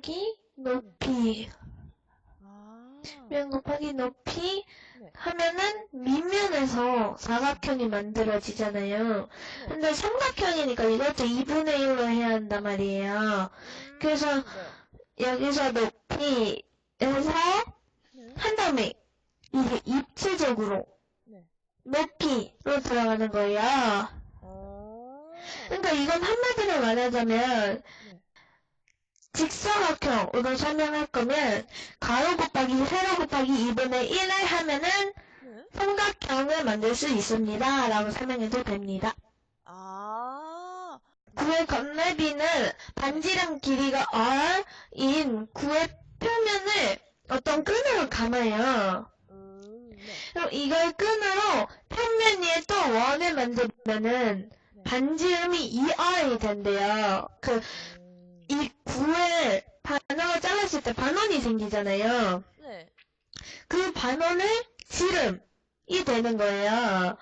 곱하기 높이. 아. 면 곱하기 높이 네. 하면은 밑면에서 사각형이 만들어지잖아요. 네. 근데 삼각형이니까 이것도 2분의 1로 해야 한단 말이에요. 음. 그래서 네. 여기서 높이에서 한 다음에 이게 입체적으로 높이로 들어가는 거예요. 어. 그러니까 이건 한마디로 말하자면 직사각형으로 설명할 거면 가로 곱하기 세로 곱하기 2분의 1을 하면은 네. 삼각형을 만들 수 있습니다. 라고 설명해도 됩니다. 아. 구의 건네비는 반지름 길이가 r인 구의 표면을 어떤 끈으로 감아요. 음. 네. 그럼 이걸 끈으로 평면 위에 또 원을 만들면은 네. 반지름이 2r이 된대요. 그, 음. 이 잘랐을 때 반원이 생기잖아요. 네. 그 반원을 지름이 되는 거예요.